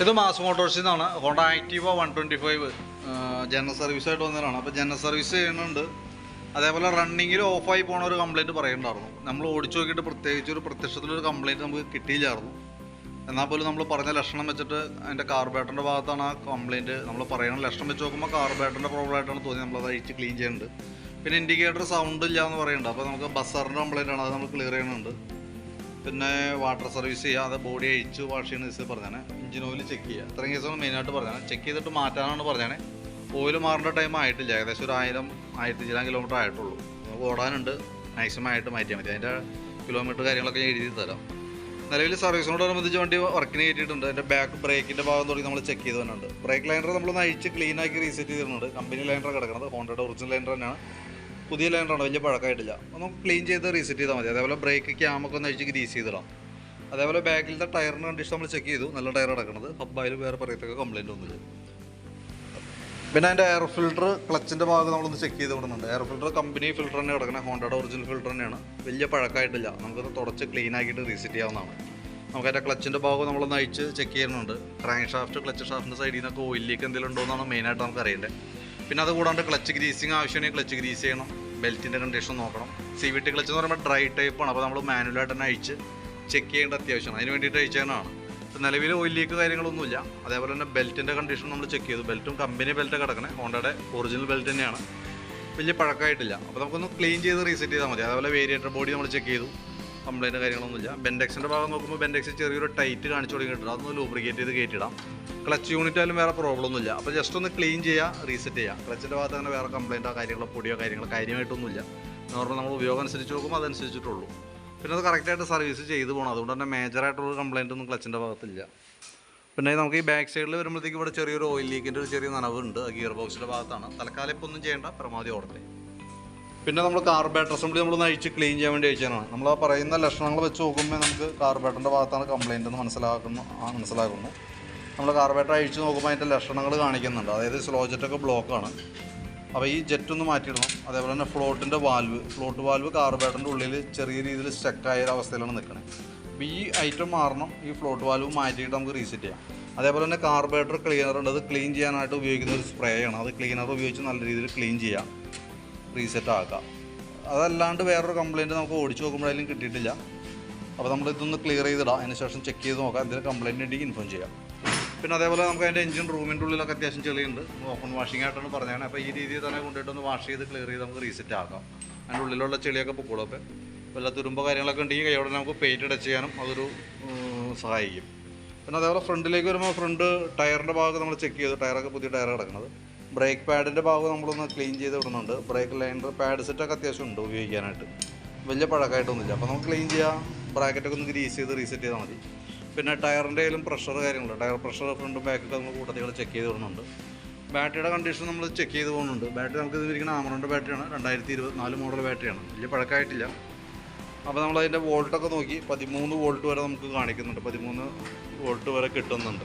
ഇത് മാസ് മോട്ടോഴ്സിൽ നിന്നാണ് Honda Activa one twenty five general service ആയിട്ട് വന്നതാണ് അപ്പോൾ ജനറൽ സർവീസ് ചെയ്യുന്നുണ്ട്. അതേപോലെ റണ്ണിങ്ങിൽ ഓഫായി പോണ ഒരു കംപ്ലയിന്റ് പറയുന്നുണ്ടായിരുന്നു നമ്മൾ ഓടിച്ചു നോക്കിയിട്ട് പ്രത്യേകിച്ച് ഒരു പ്രത്യക്ഷത്തിലൊരു കംപ്ലയിന്റ് നമുക്ക് കിട്ടിയില്ലായിരുന്നു. എന്നാൽ പോലും നമ്മൾ പറഞ്ഞ ലക്ഷണം വെച്ചിട്ട് അതിന്റെ കാർബേറ്ററിന്റെ ഭാഗത്താണ് ആ കംപ്ലയിന്റ് നമ്മൾ പറയുന്ന ലക്ഷണം വെച്ച് നോക്കുമ്പോൾ കാർബേറ്ററിന്റെ പ്രോബ്ലം ആയിട്ടാണ് തോന്നി നമ്മളത് അഴിച്ച് ക്ലീൻ ചെയ്യുന്നുണ്ട്. പിന്നെ ഇൻഡിക്കേറ്റർ സൗണ്ട് ഇല്ല എന്ന് പറയുന്നുണ്ട് അപ്പോൾ നമുക്ക് ബസ്സറിന്റെ കംപ്ലയിന്റ് ആണ്. അത് നമ്മൾ ക്ലിയർ ചെയ്യുന്നുണ്ട്. പിന്നെ വാട്ടർ സർവീസ് ചെയ്യുക അത് ബോഡി അഴിച്ച് വാഷ് ചെയ്യുന്ന ദിവസം പറഞ്ഞാണ്. എഞ്ചിൻ ഓയിൽ ചെക്ക് ചെയ്യുക. ഇത്രയും കേസാണ് മെയിനായിട്ട് പറഞ്ഞാണ്. ചെക്ക് ചെയ്തിട്ട് മാറ്റാനാണ് പറഞ്ഞാണ്. ഓയിൽ മാറേണ്ട ടൈം ആയിട്ടില്ല. ഏകദേശം ഒരു ആയിരം ആയിരത്തി ചില കിലോമീറ്റർ ആയിട്ടുള്ളൂ. നമുക്ക് ഓടാനുണ്ട്. മാക്സിമം ആയിട്ട് മാറ്റിയാൽ മതി. അതിന്റെ കിലോമീറ്റർ കാര്യങ്ങളൊക്കെ ഞാൻ എഴുതി തരാം. നിലവിൽ സർവീസിനോടനുബന്ധിച്ച് വണ്ടി വർക്കിന് കയറ്റിയിട്ടുണ്ട്. അതിന്റെ ബാക്ക് ബ്രേക്കിന്റെ ഭാഗം തുടങ്ങി നമ്മൾ ചെക്ക് ചെയ്ത് തന്നിട്ടുണ്ട് ബ്രേക്ക് ലൈനർ നമ്മൾ അഴിച്ച് ക്ലീൻ ആക്കി റീസെറ്റ് ചെയ്തിട്ടുണ്ട്. കമ്പനി ലൈനർ കിടക്കുന്നത് ഹോണ്ടയുടെ ഒറിജിനൽ ലൈനർ തന്നെയാണ്. പുതിയ ലൈനറാണ് വലിയ പഴക്കമായിട്ടില്ല. നമുക്ക് ക്ലീൻ ചെയ്ത് റീസെറ്റ് ചെയ്താൽ മതി. അതേപോലെ ബ്രേക്ക് ക്യാമൊക്കെ ഒന്ന് അഴിച്ച് ഗ്രീസ് ചെയ്തിടാം. അതേപോലെ ബാക്കിലത്തെ ടയറിന്റെ കണ്ടീഷൻ നമ്മൾ ചെക്ക് ചെയ്തു. നല്ല ടയർ അടക്കണത്. ഹബ്ബായാലും വേറെ പറയത്തൊക്കെ കംപ്ലൈന്റ് ഒന്നുമില്ല പിന്നെ അതിന്റെ എയർ ഫിൽട്ടർ ക്ലച്ചിന്റെ ഭാഗം നമ്മളൊന്ന് ചെക്ക് ചെയ്ത് വിടുന്നുണ്ട്. എയർ ഫിൽട്ടർ കമ്പനി ഫിൽട്ടർ തന്നെ കിടക്കുന്നത് ഹോണ്ടയുടെ ഒറിജിനൽ ഫിൽട്ടർ തന്നെയാണ്. വലിയ പഴക്കമായിട്ടില്ല. നമുക്കത് തുടച്ച് ക്ലീൻ ആക്കിയിട്ട് റീസെറ്റ് ചെയ്യാവുന്നതാണ്. നമുക്ക് അതിന്റെ ക്ലച്ചിന്റെ ഭാഗം നമ്മളൊന്ന് അഴിച്ച് ചെക്ക് ചെയ്യുന്നുണ്ട്. ക്രാങ്ക് ഷാഫ്റ്റ് ക്ലച്ച് ഷാഫ്റ്റിന്റെ സൈഡിൽ നിന്നൊക്കെ ഓയിലേക്ക് എന്തെങ്കിലും ഉണ്ടോ എന്നാണ് മെയിനായിട്ട് നമുക്ക് അറിയേണ്ടത് പിന്നെ അത് കൂടാണ്ട് ക്ലച്ച് ഗ്രീസിങ് ആവശ്യമാണെങ്കിൽ ക്ലച്ച് ഗ്രീസ് ചെയ്യണം. ബെൽറ്റിന്റെ കണ്ടീഷൻ നോക്കണം. സി വി ടി ക്ലച്ച് എന്ന് പറയുമ്പോൾ ഡ്രൈ ടൈപ്പാണ് അപ്പോൾ നമ്മൾ മാനുവലായിട്ട് തന്നെ അഴിച്ച് ചെക്ക് ചെയ്യേണ്ട അത്യാവശ്യമാണ്. അതിന് വേണ്ടിയിട്ട് അഴിച്ചതാണ് നിലവിൽ ഓയിൽ ലീക്ക് കാര്യങ്ങളൊന്നുമില്ല. അതേപോലെ തന്നെ ബെൽറ്റിന്റെ കണ്ടീഷൻ നമ്മൾ ചെക്ക് ചെയ്തു. ബെൽറ്റും കമ്പനി ബെൽറ്റ് കിടക്കണേ. ഹോണ്ടയുടെ ഒറിജിനൽ ബെൽറ്റ് തന്നെയാണ്. വലിയ പഴക്കമായിട്ടില്ല. അപ്പോൾ നമുക്കൊന്ന് ക്ലീൻ ചെയ്ത് റീസെറ്റ് ചെയ്താൽ മതി. അതേപോലെ വേരിയേറ്റർ ബോഡി നമ്മൾ ചെക്ക് ചെയ്തു. കംപ്ലൈന്റ് കാര്യങ്ങളൊന്നുമില്ല. ബെൻഡെക്സിന്റെ ഭാഗം നോക്കുമ്പോൾ ബെൻഡെക്സ് ചെറിയൊരു ടൈറ്റ് കാണിച്ചു തുടങ്ങിയിട്ടുണ്ട് അതൊന്ന് ലൂബ്രിക്കേറ്റ് ചെയ്ത് കയറ്റിടാം ക്ലച്ച് യൂണിറ്റ് ആയാലും വേറെ പ്രോബ്ലം ഒന്നുമില്ല. അപ്പോൾ ജസ്റ്റ് ഒന്ന് ക്ലീൻ ചെയ്യുക റീസെറ്റ് ചെയ്യുക ക്ലച്ചിന്റെ ഭാഗത്ത് അങ്ങനെ വേറെ കംപ്ലൈന്റോ കാര്യങ്ങളോ പൊടിയോ കാര്യങ്ങളോ കാര്യമായിട്ടൊന്നുമില്ല. നോർമൽ നമ്മൾ ഉപയോഗം അനുസരിച്ച് നോക്കുമ്പോൾ അതനുസരിച്ചിട്ടുള്ളൂ. പിന്നെ അത് കറക്റ്റായിട്ട് സർവീസ് ചെയ്ത് പോകണം അതുകൊണ്ട് തന്നെ മേജറായിട്ടുള്ള കംപ്ലൈന്റ് ഒന്നും ക്ലച്ചിന്റെ ഭാഗത്തില്ല. പിന്നെ നമുക്ക് ഈ ബാക്ക് സൈഡിൽ വരുമ്പോഴത്തേക്ക് ഇവിടെ ചെറിയൊരു ഓയിൽ ലീക്കിന്റെ ഒരു ചെറിയ നനവുണ്ട്. ഗിയർ ബോക്സിന്റെ ഭാഗത്താണ്. തൽക്കാലം ഇപ്പോൾ ഒന്നും ചെയ്യേണ്ട. പരമാവധി ഓടട്ടെ. പിന്നെ നമ്മൾ കാർബേറ്റർ അസംബ്ലി നമ്മൾ അഴിച്ച് ക്ലീൻ ചെയ്യാൻ വേണ്ടി അയച്ചതാണ്. നമ്മൾ ആ പറയുന്ന ലക്ഷണങ്ങൾ വെച്ച് നോക്കുമ്പോൾ നമുക്ക് കാർബേറ്ററിന്റെ ഭാഗത്താണ് കംപ്ലയിന്റ് എന്ന് മനസ്സിലാക്കുന്നു മനസ്സിലാക്കുന്നു. നമ്മൾ കാർബേറ്റർ അഴിച്ച് നോക്കുമ്പോൾ അതിന്റെ ലക്ഷണങ്ങൾ കാണിക്കുന്നുണ്ട്. അതായത് സ്ലോ ജെറ്റൊക്കെ ബ്ലോക്കാണ് അപ്പോൾ ഈ ജെറ്റ് ഒന്ന് മാറ്റിയിടണം. അതേപോലെ തന്നെ ഫ്ലോട്ടിന്റെ വാൽവ് ഫ്ലോട്ട് വാൽവ് കാർബേറ്ററിന്റെ ഉള്ളിൽ ചെറിയ രീതിയിൽ സ്റ്റക്കായ ഒരു അവസ്ഥയിലാണ് നിൽക്കുന്നത് അപ്പോൾ ഈ ഐറ്റം മാറണം. ഈ ഫ്ലോട്ട് വാൽവ് മാറ്റിയിട്ട് നമുക്ക് റീസെറ്റ് ചെയ്യാം. അതേപോലെ തന്നെ കാർബേറ്റർ ക്ലീനർ ഉണ്ട്. അത് ക്ലീൻ ചെയ്യാനായിട്ട് ഉപയോഗിക്കുന്ന ഒരു സ്പ്രേ ആണ്. അത് ക്ലീനർ ഉപയോഗിച്ച് നല്ല രീതിയിൽ ക്ലീൻ ചെയ്യാം. റീസെറ്റ് ആക്കാം അതല്ലാണ്ട് വേറൊരു കംപ്ലയിന്റ് നമുക്ക് ഓടിച്ച് നോക്കുമ്പോഴായാലും കിട്ടിയിട്ടില്ല. അപ്പോൾ നമ്മൾ ഇതൊന്ന് ക്ലിയർ ചെയ്തിടാം. അതിന് ശേഷം ചെക്ക് ചെയ്ത് നോക്കാം. എന്തെങ്കിലും കംപ്ലയിന്റ് ഉണ്ടെങ്കിൽ ഇൻഫോം ചെയ്യാം. പിന്നെ അതേപോലെ നമുക്ക് അതിന്റെ എഞ്ചിൻ റൂമിന്റെ ഉള്ളിലൊക്കെ അത്യാവശ്യം ചെളിയുണ്ട്. ഓപ്പൺ വാഷിംഗ് ആയിട്ടാണ് പറഞ്ഞാണ് അപ്പോൾ ഈ രീതിയിൽ തന്നെ കൊണ്ടുപോയിട്ട് ഒന്ന് വാഷ് ചെയ്ത് ക്ലിയർ ചെയ്ത് നമുക്ക് റീസെറ്റ് ആക്കാം. അതിന്റെ ഉള്ളിലുള്ള ചെളിയൊക്കെ പൊക്കോളും അപ്പോൾ വല്ല തുരുമ്പോ കാര്യങ്ങളൊക്കെ ഉണ്ടെങ്കിൽ കൈയോടെ നമുക്ക് പെയിന്റ് അടച്ച് ചെയ്യാനും അതൊരു സഹായിക്കും. പിന്നെ അതേപോലെ ഫ്രണ്ടിലേക്ക് വരുമ്പോൾ ഫ്രണ്ട് ടയറിന്റെ ഭാഗം നമ്മൾ ചെക്ക് ചെയ്തു. ടയറൊക്കെ പുതിയ ടയർ കിടക്കുന്നത്. ബ്രേക്ക് പാഡിന്റെ ഭാഗം നമ്മളൊന്ന് ക്ലീൻ ചെയ്ത് വിടുന്നുണ്ട് ബ്രേക്ക് ലൈനർ പാഡ് സെറ്റൊക്കെ അത്യാവശ്യം ഉണ്ട് ഉപയോഗിക്കാനായിട്ട്. വലിയ പഴക്കമായിട്ടൊന്നുമില്ല. അപ്പോൾ നമുക്ക് ക്ലീൻ ചെയ്യാം. ബ്രാക്കറ്റൊക്കെ ഒന്ന് ഗ്രീസ് ചെയ്ത് റീസെറ്റ് ചെയ്താൽ മതി. പിന്നെ ടയറിന്റെ ആയാലും പ്രഷർ കാര്യങ്ങളുണ്ട്. ടയർ പ്രഷർ ഫ്രണ്ടും ബാക്കൊക്കെ നമ്മൾ കൂട്ടത്തിൽ ചെക്ക് ചെയ്ത് വിടുന്നുണ്ട് ബാറ്ററിയുടെ കണ്ടീഷൻ നമ്മൾ ചെക്ക് ചെയ്ത് പോകുന്നുണ്ട്. ബാറ്ററി നമുക്ക് ഇതിരിക്കുന്ന ആമറോന്റെ ബാറ്ററിയാണ് രണ്ടായിരത്തി ഇരുപത്തിനാല് മോഡൽ ബാറ്ററിയാണ് വലിയ പഴക്കമായിട്ടില്ല. അപ്പോൾ നമ്മൾ അതിന്റെ വോൾട്ടൊക്കെ നോക്കി. പതിമൂന്ന് വോൾട്ട് വരെ നമുക്ക് കാണിക്കുന്നുണ്ട്. പതിമൂന്ന് വോൾട്ട് വരെ കിട്ടുന്നുണ്ട്.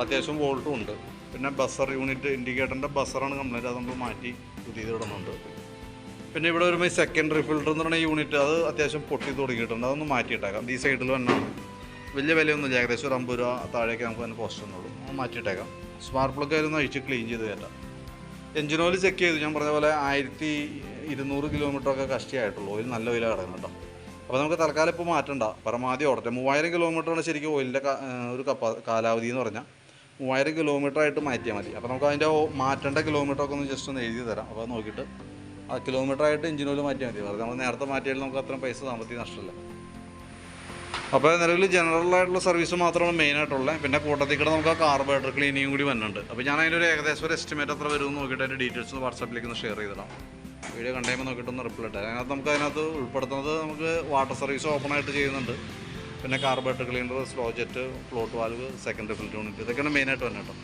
അത്യാവശ്യം വോൾട്ടും ഉണ്ട്. പിന്നെ ബസർ യൂണിറ്റ് ഇൻഡിക്കേറ്ററിന്റെ ബസറാണ് കംപ്ലൈന്റ് അത് നമ്മൾ മാറ്റി പുതിയത് ഇടുന്നുണ്ട്. പിന്നെ ഇവിടെ വരുമ്പോൾ ഈ സെക്കൻഡറി ഫിൽറ്റർ എന്ന് പറയുന്ന യൂണിറ്റ് അത് അത്യാവശ്യം പൊട്ടി തുടങ്ങിയിട്ടുണ്ട്. അതൊന്ന് മാറ്റിയിട്ടേക്കാം. ഈ സൈഡിൽ തന്നെയാണ് വലിയ വിലയൊന്നുമില്ല. ഏകദേശം ഒരു അമ്പത് രൂപ താഴേക്ക് നമുക്ക് അതിന് പോസ്റ്റ് ഒന്നുള്ളൂ അത് മാറ്റിയിട്ടേക്കാം. സ്മാർട്ട് പ്ലഗ് ആയിരുന്നു അഴിച്ച് ക്ലീൻ ചെയ്ത് കയറ്റാം എഞ്ചിൻ ഓയിൽ ചെക്ക് ചെയ്തു. ഞാൻ പറഞ്ഞ പോലെ ആയിരത്തി ഇരുന്നൂറ് കിലോമീറ്റർ ഒക്കെ കഷ്ടിയായിട്ടുള്ളൂ. ഓയിൽ നല്ല ഓയിലാണ് കിടക്കുന്നത് കേട്ടോ. അപ്പോൾ നമുക്ക് തൽക്കാലം ഇപ്പോൾ മാറ്റണ്ട. പരമാവധി ഓടട്ടെ. മൂവായിരം കിലോമീറ്ററാണ് ശരിക്കും ഓയിലിന്റെ ഒരു കാലാവധി എന്ന് പറഞ്ഞാൽ മൂവായിരം കിലോമീറ്റർ ആയിട്ട് മാറ്റിയാൽ മതി. അപ്പോൾ നമുക്ക് അതിന്റെ മാറ്റേണ്ട കിലോമീറ്റർ ഒക്കെ ഒന്ന് ജസ്റ്റ് ഒന്ന് എഴുതി തരാം. അപ്പോൾ നോക്കിയിട്ട് ആ കിലോമീറ്റർ ആയിട്ട് എഞ്ചിൻ ഓയിൽ മാറ്റിയാൽ മതി. വെറുതെ നമ്മൾ നേരത്തെ മാറ്റിയാൽ നമുക്ക് അത്രയും പൈസ സാമ്പത്തിക നഷ്ടമില്ല. അപ്പോൾ നിലവിൽ ജനറൽ ആയിട്ടുള്ള സർവീസ് മാത്രമാണ് മെയിൻ ആയിട്ടുള്ളത് പിന്നെ കൂട്ടത്തിൽ കൂടെ നമുക്ക് ആ കാർബറേറ്റർ ക്ലീനിങ് കൂടി വരുന്നുണ്ട് അപ്പോൾ ഞാൻ അതിന്റെ ഒരു ഏകദേശം ഒരു എസ്റ്റിമേറ്റ് എത്ര വരും എന്ന് നോക്കിയിട്ട് അതിന്റെ ഡീറ്റെയിൽസ് ഒന്ന് വാട്സാപ്പിലേക്ക് ഒന്ന് ഷെയർ ചെയ്തിടാം വീഡിയോ കണ്ടുമ്പോൾ നോക്കിയിട്ടൊന്ന് റിപ്ലൈ ഇട്ടാൽ അതിനകത്ത് നമുക്ക് അതിനകത്ത് ഉൾപ്പെടുത്തുന്നത് നമുക്ക് വാട്ടർ സർവീസ് ഓപ്പൺ ആയിട്ട് ചെയ്യുന്നുണ്ട്. പിന്നെ carburettor cleaner slow jet float valve second filter unit ഇതൊക്കെയാണ് മെയിനായിട്ട് വരുന്നത് കേട്ടോ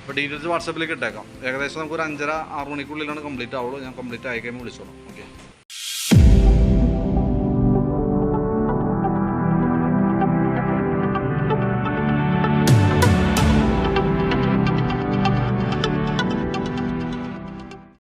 അപ്പോൾ ഡീറ്റെയിൽസ് വാട്സപ്പിലേക്ക് ഇട്ടേക്കാം. ഏകദേശം നമുക്ക് ഒരു അഞ്ചര ആറ് മണിക്കുള്ളിലാണ് കംപ്ലീറ്റ് ആവുള്ളൂ. ഞാൻ കംപ്ലീറ്റ് ആയി കഴിയുമ്പോൾ വിളിച്ചോളാം. ഓക്കെ